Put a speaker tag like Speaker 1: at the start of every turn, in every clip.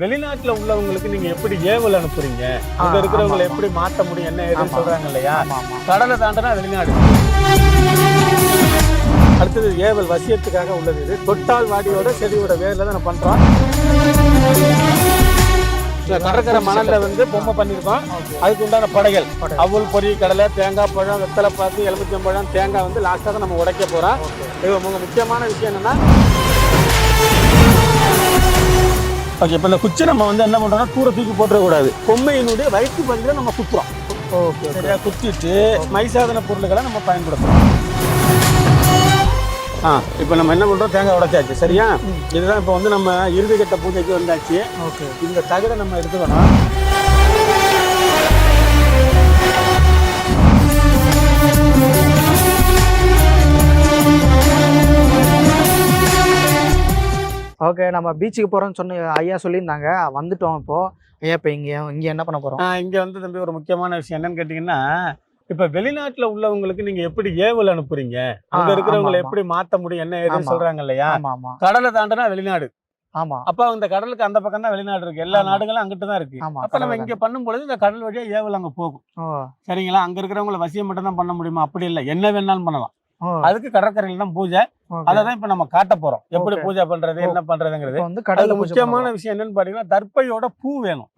Speaker 1: வெளிநாட்டுல உள்ளவங்களுக்கு நீங்க எப்படி ஏவல் அனுப்புறீங்க? அங்க இருக்கிறவங்களை எப்படி மாத்த முடியும் என்ன ஏதுன்னு. சொல்றாங்க இல்லையா? கடலை தாண்டனா வெளிநாடு. அடுத்தது ஏவல் வசியத்துக்காக உள்ளது இது. தொட்டால் வாடியோட செடியோட வேர்ல தான் பண்றோம். கடற்கரை மணல்ல வந்து பொம்மை பண்ணிருக்கோம். அதுக்கு உண்டான படைகள்.
Speaker 2: படை.
Speaker 1: அவுள் பொரி கடலை தேங்காய் பழம் வெத்தலை பாக்கு எலுமிச்சம்பழம் தேங்காய் வந்து லாஸ்ட்டாக தான் நம்ம உடைக்க போறோம். இது முக்கியமான விஷயம் என்னன்னா ஓகே இப்போ இந்த குச்சி நம்ம வந்து என்ன பண்றோம்னா தூர தூக்கி போட்டுறக்கூடாது பொம்மையினுடைய வயிற்று பகுதியில் நம்ம குத்துறோம்.
Speaker 2: ஓகே ஓகே
Speaker 1: சரியா? குத்திட்டு மைசாதன பொருள்களை நம்ம பயன்படுத்துறோம். ஆ இப்போ நம்ம என்ன பண்றோம்? தேங்காய் உடைச்சாச்சு. சரியா. இதுதான் இப்போ வந்து நம்ம இறுதி கட்ட பூஜைக்கு வந்தாச்சு.
Speaker 2: ஓகே
Speaker 1: இந்த தகடை நம்ம எடுத்துக்கணும்.
Speaker 2: ஓகே நம்ம பீச்சுக்கு போறோம்னு சொன்ன ஐயா சொல்லியிருந்தாங்க. வந்துட்டோம் இப்போ. ஐயா இப்போ இங்க இங்க என்ன பண்ண போறோம்?
Speaker 1: ஆ, இங்க வந்து தம்பி ஒரு முக்கியமான விஷயம் என்னன்னு கேட்டீங்கன்னா இப்ப வெளிநாட்டுல உள்ளவங்களுக்கு நீங்க எப்படி ஏவல் அனுப்புறீங்க? அங்க இருக்கிறவங்களை எப்படி மாத்த முடியும்? என்ன ஏதுன்னு
Speaker 2: ஆமா.
Speaker 1: சொல்றாங்க இல்லையா? கடலை தாண்டனா வெளிநாடு.
Speaker 2: ஆமா.
Speaker 1: அப்ப அந்த கடலுக்கு அந்த பக்கம் தான் வெளிநாடு இருக்கு. எல்லா. நாடுகளும் அங்கிட்டு தான் இருக்கு. அப்ப நம்ம இங்க பண்ணும்பொழுது இந்த கடல் வழியா ஏவல் அங்க போகும். சரிங்களா? அங்க இருக்கிறவங்கள வசியம் மட்டும் தான் பண்ண முடியுமா? அப்படி இல்லை. என்ன வேணாலும் பண்ணலாம். அதுக்கு கடற்கரையில தான் பூஜை.
Speaker 2: ஓகே.
Speaker 1: அதை தான் இப்ப நம்ம காட்ட போறோம். எப்படி. பூஜை பண்றது என்ன பண்றதுங்கிறது. அதுல முக்கியமான விஷயம் என்னன்னு பாத்தீங்கன்னா தர்ப்பையோட பூ வேணும்.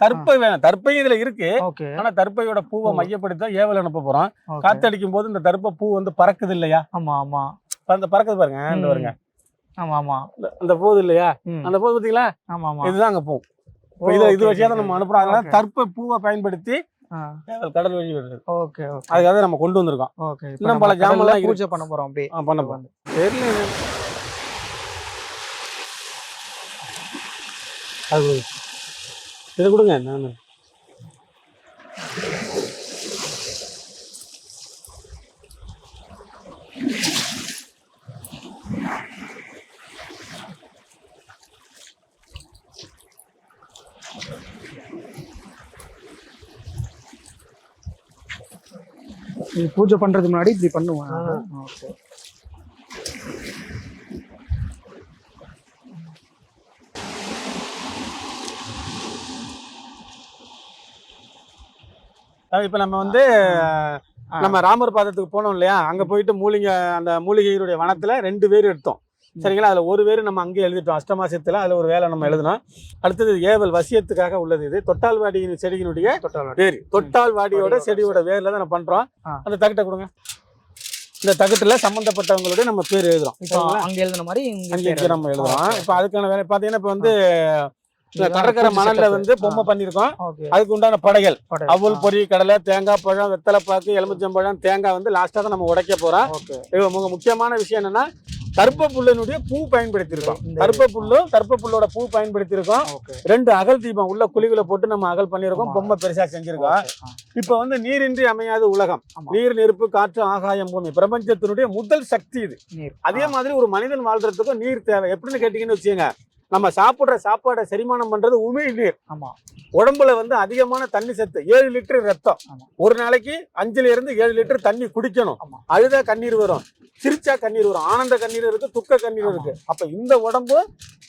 Speaker 1: தர்ப்பை வேணும். தர்ப்பை இதுல இருக்கு. ஆனா தர்ப்பையோட பூவை
Speaker 2: பூ.
Speaker 1: மையப்படுத்தி தான் ஏவல் அனுப்ப போறோம். காத்தடிக்கும் போது இந்த தர்ப்பை பூ வந்து பறக்குது இல்லையா?
Speaker 2: ஆமா ஆமா.
Speaker 1: அந்த பறக்குது பாருங்க இந்த. பாருங்க.
Speaker 2: ஆமா ஆமா.
Speaker 1: அந்த போது இல்லையா. அந்த போது பாத்தீங்களா?
Speaker 2: ஆமா ஆமா.
Speaker 1: இதுதான் அங்க பூ இது இது வழியா நம்ம அனுப்புறோம். அதனால. தர்ப்பை பூவை பயன்படுத்தி கடல் வழி வருது
Speaker 2: ஓகே
Speaker 1: அதுக்காக நம்ம கொண்டு வந்திருக்கோம்.
Speaker 2: ஓகே
Speaker 1: இன்னும் பல இருக்கு.
Speaker 2: பூஜை பண்ண போறோம் அப்படியே.
Speaker 1: பண்ண போறோம். தெரியல. அது. இது கொடுங்க நான்.
Speaker 2: இது பூஜை பண்றதுக்கு முன்னாடி இப்படி பண்ணுவேன். ஓகே.
Speaker 1: இப்ப நம்ம வந்து. நம்ம ராமர் பாதத்துக்கு போனோம் இல்லையா? அங்க போயிட்டு மூலிகை அந்த மூலிகையுடைய வனத்துல ரெண்டு பேர் எடுத்தோம். சரிங்களா? அதுல ஒரு பேர் நம்ம அங்கே எழுதிட்டோம். அஷ்டமாசத்துல அதுல ஒரு வேலை நம்ம எழுதணும் அடுத்தது ஏவல் வசியத்துக்காக உள்ளது இது. தொட்டால்வாடியின் செடியினுடைய
Speaker 2: தொட்டால்
Speaker 1: வேர். தொட்டால்வாடியோட
Speaker 2: வாடியோட
Speaker 1: செடியோட வேர்ல தான் நம்ம பண்றோம்.
Speaker 2: ஆ.
Speaker 1: அந்த தகட்டை கொடுங்க. இந்த தகட்டுல சம்பந்தப்பட்டவங்களுடைய நம்ம பேர் எழுதுறோம்.
Speaker 2: அங்க எழுதுன மாதிரி இங்க
Speaker 1: நம்ம எழுதுறோம். இப்போ அதுக்கான வேலை பாத்தீங்கன்னா இப்போ வந்து கடற்கரை மணல்ல. வந்து பொம்மை
Speaker 2: ஓகே.
Speaker 1: அதுக்கு உண்டான படைகள்.
Speaker 2: படை.
Speaker 1: அவுள் பொரி கடலை தேங்காய் பழம் வெத்தலை பாக்கு எலுமிச்சம்பழம் தேங்காய் வந்து லாஸ்ட்டாக தான் நம்ம உடைக்க போறோம். முக்கியமான விஷயம் என்னன்னா கருப்ப புல்லினுடைய பூ பயன்படுத்தியிருக்கோம். கருப்ப புல்லும் கருப்ப புல்லோட பூ பயன்படுத்தியிருக்கோம்.
Speaker 2: ஓகே.
Speaker 1: ரெண்டு அகல் தீபம் உள்ள குழிகளை போட்டு நம்ம அகல் பண்ணியிருக்கோம். பொம்மை பெருசா செஞ்சிருக்கோம். இப்போ வந்து நீரின்றி அமையாத உலகம். நீர் நெருப்பு காற்று ஆகாயம் பூமி. பிரபஞ்சத்தினுடைய முதல் சக்தி இது. அதே மாதிரி ஒரு மனிதன் வாழ்றதுக்கும் நீர் தேவை. எப்படின்னு கேட்டீங்கன்னு வச்சுக்கோங்க. நம்ம சாப்பிடுற சாப்பாடை செரிமானம் பண்றது உமிழ் நீர்.
Speaker 2: ஆமா.
Speaker 1: உடம்புல வந்து அதிகமான தண்ணி சத்து ஏழு லிட்டர் ரத்தம். ஒரு நாளைக்கு அஞ்சுல இருந்து ஏழு லிட்டர் தண்ணி குடிக்கணும். அழுதா கண்ணீர் வரும் சிரிச்சா கண்ணீர் வரும் ஆனந்த கண்ணீர் இருக்கு துக்க கண்ணீர். இருக்கு. அப்ப இந்த உடம்பு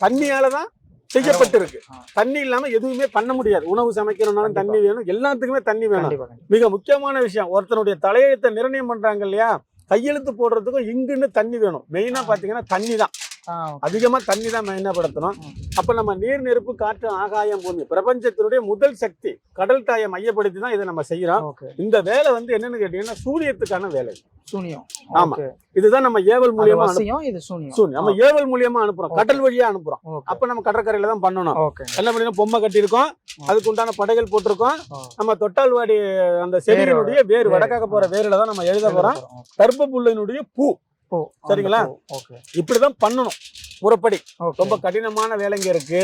Speaker 1: தண்ணியால தான் செய்யப்பட்டிருக்கு. தண்ணி இல்லாம எதுவுமே பண்ண முடியாது. உணவு சமைக்கணும்னாலும் தண்ணி வேணும் எல்லாத்துக்குமே தண்ணி வேணும். மிக முக்கியமான விஷயம் ஒருத்தனுடைய தலையெழுத்தை நிர்ணயம் பண்றாங்க இல்லையா? கையெழுத்து போடுறதுக்கும் இங்குன்னு தண்ணி வேணும். மெயினா பாத்தீங்கன்னா தண்ணி தான் அதிகமா தண்ணி தான் மெயினா படுத்தணும்.
Speaker 2: ம்.
Speaker 1: அப்ப நம்ம நீர் நெருப்பு காற்று ஆகாயம் பூமி பிரபஞ்சத்தினுடைய முதல் சக்தி கடல் தாயை மையப்படுத்தி தான் இதை நம்ம செய்யறோம். இந்த வேலை வந்து என்னன்னு கேட்டீங்கன்னா சூரியத்துக்கான வேலை.
Speaker 2: சூனியம்.
Speaker 1: ஆமா. இதுதான் நம்ம ஏவல் மூலியமா
Speaker 2: இது சூனியம்.
Speaker 1: நம்ம ஏவல் மூலியமா அனுப்புறோம். கடல் வழியா அனுப்புறோம். அப்ப நம்ம கடற்கரையில தான் பண்ணணும். என்ன பண்ணணும் பொம்மை கட்டியிருக்கோம். அதுக்கு உண்டான படைகள் போட்டிருக்கோம். நம்ம தொட்டால்வாடி அந்த செடியினுடைய வேர்
Speaker 2: வேர்.
Speaker 1: வடக்காக போற வேர்ல தான் நம்ம எழுத போறோம். கருப்ப புல்லினுடைய பூ. சரிங்களா? இப்படிதான் பண்ணணும். முறைப்படி. ரொம்ப கடினமான வேலைங்க இருக்கு.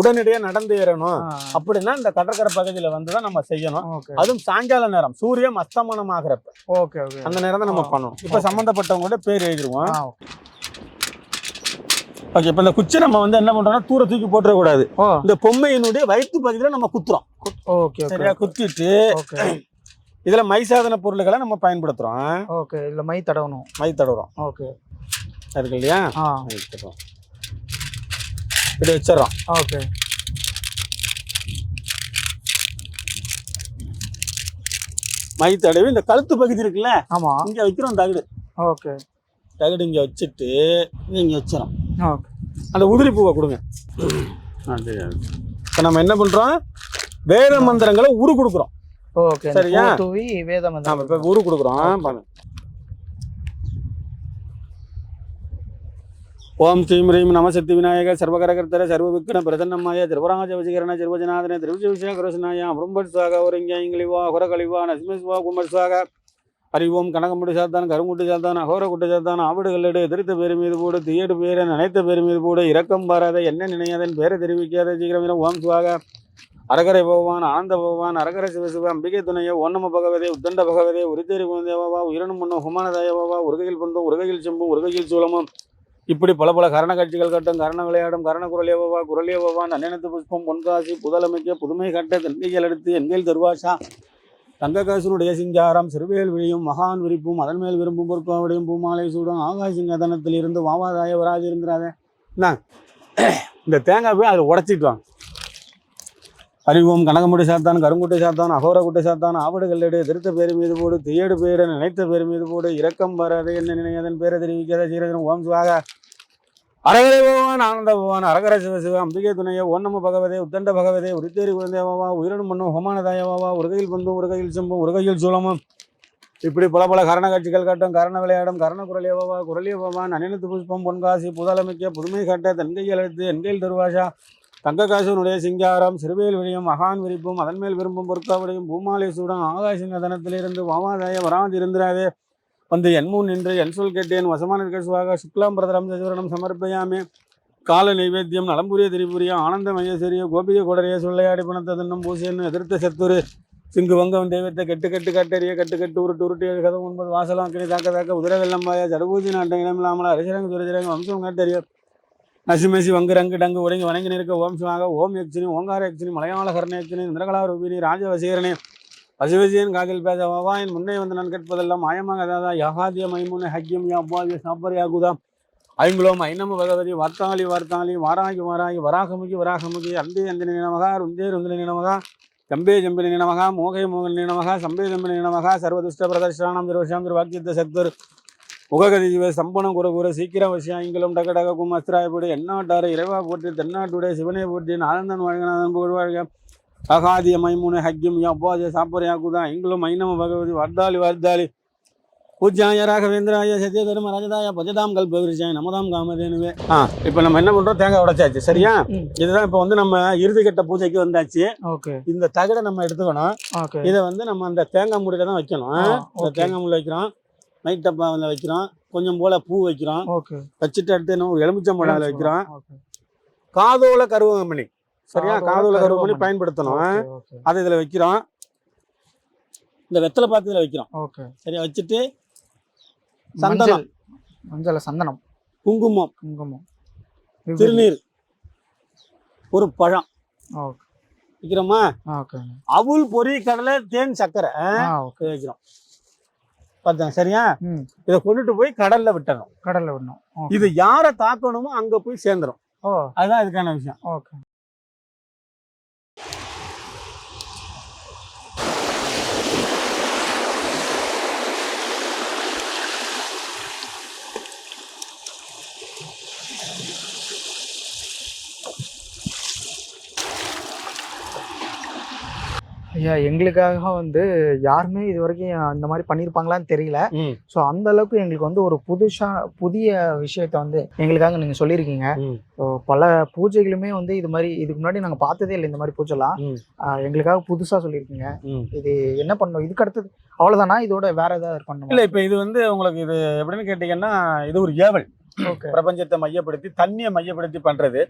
Speaker 1: உடனடியா நடந்து ஏறணும். அப்படின்னா இந்த கடற்கரை பகுதியில வந்து தான் நம்ம செய்யணும். அதுவும் சாயங்கால நேரம். சூரியன் அஸ்தமனம் ஆகிறப்ப அந்த நேரம் தான் நம்ம. பண்ணணும். இப்ப சம்பந்தப்பட்டவங்களோட பேர் எழுதிருவோம்.
Speaker 2: ஓகே.
Speaker 1: இப்ப இந்த குச்சி நம்ம வந்து என்ன பண்றோம்னா தூர தூக்கி போட்டுறக்கூடாது. இந்த பொம்மையினுடைய வயிற்று பகுதியில நம்ம குத்துறோம்.
Speaker 2: ஓகே
Speaker 1: சரியா குத்திட்டு இதில் மை சாதன பொருள்களை நம்ம பயன்படுத்துகிறோம்
Speaker 2: ஓகே இதில் மை தடவணும்.
Speaker 1: மை தடவுறோம்.
Speaker 2: ஓகே.
Speaker 1: இருக்கு இல்லையா?
Speaker 2: ஆ.
Speaker 1: இப்படி வச்சிடறோம்.
Speaker 2: ஓகே.
Speaker 1: மை தடவி இந்த கழுத்து பகுதி இருக்குல்ல?
Speaker 2: ஆமாம்
Speaker 1: இங்கே வைக்கிறோம் தகடு.
Speaker 2: ஓகே.
Speaker 1: தகடு இங்கே வச்சுட்டு இங்கே வச்சிடும்
Speaker 2: ஓகே.
Speaker 1: அந்த உதிரி பூவை கொடுங்க. இப்போ நம்ம என்ன பண்ணுறோம் வேத மந்திரங்களை உரு கொடுக்குறோம்.
Speaker 2: ஓகே
Speaker 1: சரியா?
Speaker 2: தூவி வேதம் வந்து
Speaker 1: நாம இப்போ உரு கொடுக்குறோம். ஓம் ஸ்ரீம் ரீம் நம சக்தி விநாயக சர்வகரகர்த்தர சர்வ விக்ன பிரதன்னமாய திருவராஜ வசிகரண திருவஜநாதன திருவிஜய குரசனாய அமரும்பட் சுவாக ஒருங்க இங்கிலிவா ஹொரகலிவா நசிமஸ்வா கும்பட் சுவாக. ஹரி ஓம் கனகமுடி சாத்தான் கருங்குட்டி சாத்தான் அகோர குட்டி சாத்தான் ஆவிடு கல்லடு எதிர்த்த பேர் மீது போடு தீயடு பேரை நினைத்த பேர் மீது போடு இரக்கம் பாராத என்ன நினையாதன் பேரை தெரிவிக்காத சீக்கிரம் ஓம் சுவாக. அரகரை பகவான் ஆனந்த பகவான் அரகர சிவசிவ அம்பிகை துணையோ ஓன்னம பகவதே உத்தண்ட பகவதே உரித்தேரி குழந்தையவா உயிரணும் முன்னும் ஹுமானதாயவா உருகையில் பந்தும் உருகையில் செம்பும் உருகையில் சூலமும். இப்படி பல பல கரண காட்சிகள் கட்டும் கரண விளையாடும் கரண குரலேவா குரலேவா நன்னெனத்து புஷ்பம் பொன்காசி புதலமைக்க புதுமை கட்ட தென்கைகள் எடுத்து எண்கையில் தருவாசா தங்ககாசனுடைய சிங்காரம் சிறுவேல் விழியும் மகான் விரிப்பும் அதன் மேல் விரும்பும் பொற்காவடையும் பூமாலை சூடும் ஆகாசிங்கதனத்தில் இருந்து வாவாதாய வராது இருந்திராத என்ன இந்த தேங்காய் போய் அதை உடச்சிட்டு வாங்க. அறிவோம் கனகமுடி சாத்தான் கருங்குட்டை சாத்தான் அகோர குட்டை சாத்தான் ஆவடு கல்லடு திருத்த பேர் மீது போடு தீயடு பேர நினைத்த பேர் மீது போடு இரக்கம் வராது என்ன நினைவதன் பேரை தெரிவிக்காத சீரகன் ஓம் சிவாக. அரகரை பகவான் ஆனந்த பகவான் அரகர சிவ சிவ அம்பிகை துணைய ஓன்னம பகவதே உத்தண்ட பகவதே உரித்தேரி குழந்தையவாவா உயிரினும் மண்ணும் ஹோமானதாயவாவா உருகையில் பந்தும் உருகையில் செம்பும் உருகையில் சூலமும் இப்படி பல பல கரண காட்சிகள் காட்டும் கரண விளையாடும் கரண குரலியவாவா குரலியவான் அனினத்து புஷ்பம் பொன்காசி புதலமைக்க புதுமை காட்ட தன்கையில் அழைத்து என்கையில் தருவாஷா. தங்ககாசனுடைய சிங்காரம் சிறுவேல் விழியும் மகான் விரிப்பும் அதன் மேல் விரும்பும் பொற்காவடையும் பூமாலை சூடம் ஆகாசிங்கதனத்திலிருந்து வாமாதாய வராதிருந்திராதே வந்து என் முன் நின்று என் சொல் கேட்டேன் வசமான சுவாக சுக்லாம் பிரதரம் சஜவரணம் சமர்ப்பயாமே. கால நைவேத்தியம் நலம்புரிய திரிபுரிய ஆனந்த மகேஸ்வரிய கோபிக குடரிய சொல்லையாடி பணத்ததன்னும் பூசியன்னு எதிர்த்த சத்துரு. சிங்கு வங்கம் தெய்வத்தை கெட்டு கெட்டு கட்டறிய கட்டு கட்டு உருட்டு உருட்டு கதம் ஒன்பது வாசலாம் கிளி தாக்க தாக்க உதிர வெள்ளம்பாய ஜடபூதி நாட்டம் இடமில்லாமல் அரிசிரங்க துரிஜரங்க வம்சம் கட்டறிய. நசிமசி வங்கு ரங்கு டங்கு உடங்கி வணங்கி நிற்க ஓம் சிவாக ஓம் யக்ஷினி ஓங்கார யக்ஷினி மலையாள கர்ண யக்ஷினி இந்திரகலா ரூபினி ராஜவசீகரணி பசுவசியன் காதில் பேச வவா என் முன்னே வந்து நான் கேட்பதெல்லாம் மாயமாக தாதா யகாதிய மைமுனை ஹக்கியம் யா அப்பாவிய சாப்பர் யாகுதாம் ஐங்குளோம் ஐநம பகவதி வர்த்தாளி வார்த்தாளி வாராகி வாராகி வராகமுகி வராகமுகி அந்தே அந்தினி நினமகா ருந்தே ருந்தினி நினமகா ஜம்பே ஜம்பினி நினமகா மோகை மோகன் நினமகா சம்பே ஜம்பினி நினமகா சர்வதுஷ்ட பிரதர்ஷானாம் திருவஷாம் திருவாக்கியத்த சக்தர் உககதி ஜீவ சம்பனம் குரு சீக்கிரம் விஷயாங்களும் டக டக கும் அஸ்திராயப்படி எந்நாட்டாறு இறைவா போற்றி தென்னாட்டுடைய சிவனை போற்றி நானந்தன் வாழ்கநாதன் புகழ் வாழ்க. அகாதிய மைமுனை ஹக்கியம் அப்பாஜ சாப்பர் யாக்குதா இங்களும் ஐநம பகவதி வர்தாளி வர்தாளி. பூஜ்யாய ராகவேந்திராய சத்யதர்ம ராஜதாய பஜதாம் கல்பகிருஷாய நமதாம் காமதேனுவே. ஆ இப்போ நம்ம என்ன பண்றோம்? தேங்காய் உடைச்சாச்சு சரியா. இதுதான் இப்போ வந்து நம்ம இறுதிக்கட்ட பூஜைக்கு வந்தாச்சு. இந்த தகடை நம்ம எடுத்துக்கணும். இதை வந்து நம்ம அந்த தேங்காய் மூடியில தான் வைக்கணும். இந்த. தேங்காய் மூடி வைக்கிறோம். நைட் டப்பாவில் வைக்கிறோம் கொஞ்சம் போல பூ வைக்கிறோம் வச்சுட்டு அடுத்து என்ன எலுமிச்சம்பழம் வைக்கிறோம் காதோல கருவமணி சரியா?
Speaker 2: காதோல
Speaker 1: கருவமணி. பயன்படுத்தணும். அதை இதில் வைக்கிறோம் இந்த வெத்தலை பாக்கு இதில் வைக்கிறோம் சரியா? வச்சுட்டு சந்தனம்.
Speaker 2: மஞ்சள் சந்தனம்.
Speaker 1: குங்குமம்.
Speaker 2: குங்குமம்.
Speaker 1: திருநீர். ஒரு பழம். வைக்கிறோமா? அவுல் பொரி கடலை தேன் சர்க்கரை. இதை வைக்கிறோம். பார்த்தேன் சரியா? இதை கொண்டுட்டு போய் கடல்ல விட்டணும்
Speaker 2: கடல்ல விடணும்.
Speaker 1: இது யாரை தாக்கணுமோ அங்க போய் சேர்ந்துரும்.
Speaker 2: ஓ.
Speaker 1: அதுதான் இதுக்கான விஷயம்.
Speaker 2: ஓகே. ஐயா எங்களுக்காக வந்து யாருமே இது வரைக்கும் அந்த மாதிரி பண்ணியிருப்பாங்களான்னு தெரியல. ஸோ அந்த அளவுக்கு எங்களுக்கு வந்து ஒரு புதுசா புதிய விஷயத்த வந்து எங்களுக்காக நீங்க சொல்லியிருக்கீங்க. பல பூஜைகளுமே வந்து இது மாதிரி இதுக்கு முன்னாடி நாங்கள் பார்த்ததே இல்லை இந்த மாதிரி பூஜைலாம். எங்களுக்காக புதுசா சொல்லியிருக்கீங்க. இது என்ன பண்ணணும்? இதுக்கு அடுத்தது அவ்வளவுதானா? இதோட வேற ஏதாவது பண்ணணும்?
Speaker 1: இல்ல இப்ப இது வந்து உங்களுக்கு இது எப்படின்னு கேட்டீங்கன்னா இது ஒரு ஏவல். பிரபஞ்சத்தை மையப்படுத்தி தண்ணியை மையப்படுத்தி பண்றது.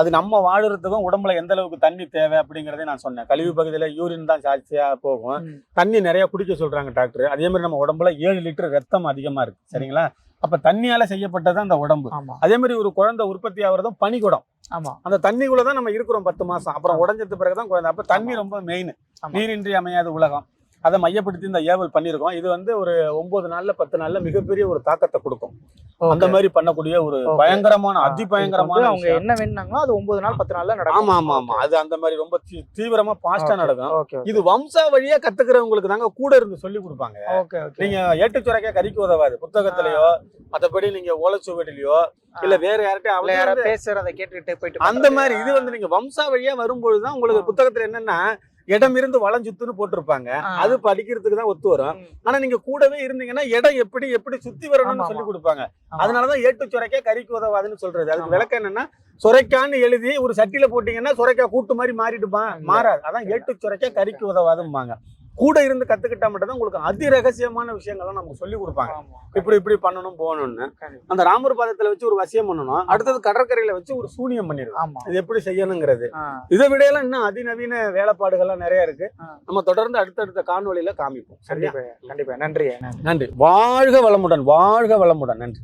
Speaker 1: அது நம்ம வாழுறதுக்கும் உடம்புல எந்த அளவுக்கு தண்ணி தேவை அப்படிங்கறதை நான் சொன்னேன். கழிவு பகுதியில யூரின் தான் ஜாஸ்தியா போகும். தண்ணி நிறைய குடிக்க சொல்றாங்க டாக்டர் அதே மாதிரி நம்ம உடம்புல ஏழு லிட்டர் ரத்தம் அதிகமா இருக்கு. சரிங்களா? அப்ப தண்ணியால செய்யப்பட்டது அந்த உடம்பு. அதே மாதிரி ஒரு குழந்தை உற்பத்தி ஆகுறதும் பனிக்குடம்.
Speaker 2: ஆமா.
Speaker 1: அந்த தண்ணிக்குள்ள தான் நம்ம இருக்கிறோம் பத்து மாசம். அப்புறம் உடஞ்சது பிறகுதான் குழந்தை. அப்ப தண்ணி ரொம்ப மெயின். நீரின்றி அமையாத உலகம். அதை மையப்படுத்தி இந்த ஏவல் பண்ணியிருக்கோம். இது வந்து ஒரு ஒன்பது நாள்ல பத்து நாள்ல மிகப்பெரிய ஒரு தாக்கத்தை கொடுக்கும். அந்த மாதிரி பண்ணக்கூடிய ஒரு. பயங்கரமான அதி பயங்கரமான
Speaker 2: அவங்க. என்ன வேணுனாங்களோ அது ஒன்பது நாள் பத்து நாள்ல நடக்கும்.
Speaker 1: ஆமா ஆமா ஆமா. அது அந்த மாதிரி ரொம்ப தீவிரமா பாஸ்டா நடக்கும். இது வம்சா வழியா கத்துக்கிறவங்களுக்கு தாங்க கூட இருந்து சொல்லி கொடுப்பாங்க. நீங்க ஏட்டுச்சுரைக்கா கறிக்கு உதவாது. புத்தகத்திலயோ மத்தபடி நீங்க ஓலைச்சுவடிலையோ இல்ல வேற யார்கிட்டயும்
Speaker 2: யாராவது பேசுறத கேட்டுக்கிட்டு போயிட்டு
Speaker 1: அந்த மாதிரி இது வந்து நீங்க வம்சா வழியா வரும்பொழுதுதான் உங்களுக்கு. புத்தகத்துல என்னன்னா இடம் இருந்து வளஞ்சுத்துன்னு போட்டிருப்பாங்க. அது படிக்கிறதுக்கு தான் ஒத்து வரும். ஆனா நீங்க கூடவே இருந்தீங்கன்னா இடம் எப்படி எப்படி சுத்தி வரணும்னு சொல்லி. கொடுப்பாங்க. அதனாலதான் ஏட்டு சுரைக்கா கறிக்கு உதவாதுன்னு சொல்றது அதுக்கு. விளக்கம் என்னன்னா சுரைக்கான்னு எழுதி ஒரு சட்டியில போட்டீங்கன்னா சுரைக்கா கூட்டு மாதிரி மாறிடுமா. மாறாது அதான் ஏட்டு சுரைக்கா கறிக்கு உதவாதும்பாங்க கூட இருந்து கத்துக்கிட்டா மட்டும் தான் உங்களுக்கு அதி ரகசியமான விஷயங்கள்லாம் நமக்கு சொல்லி கொடுப்பாங்க. இப்படி இப்படி பண்ணணும் போகணும்னு. அந்த ராமர் பாதத்துல வச்சு ஒரு வசியம் பண்ணணும். அடுத்தது கடற்கரையில வச்சு ஒரு சூனியம் பண்ணிடுவோம்.
Speaker 2: ஆமா.
Speaker 1: இது எப்படி செய்யணுங்கிறது. இதை விட எல்லாம் இன்னும் அதிநவீன வேலைப்பாடுகள்லாம் நிறைய இருக்கு. நம்ம தொடர்ந்து அடுத்தடுத்த காணொளியில காமிப்போம்.
Speaker 2: கண்டிப்பா கண்டிப்பா. நன்றி.
Speaker 1: நன்றி. வாழ்க வளமுடன் வாழ்க வளமுடன். நன்றி.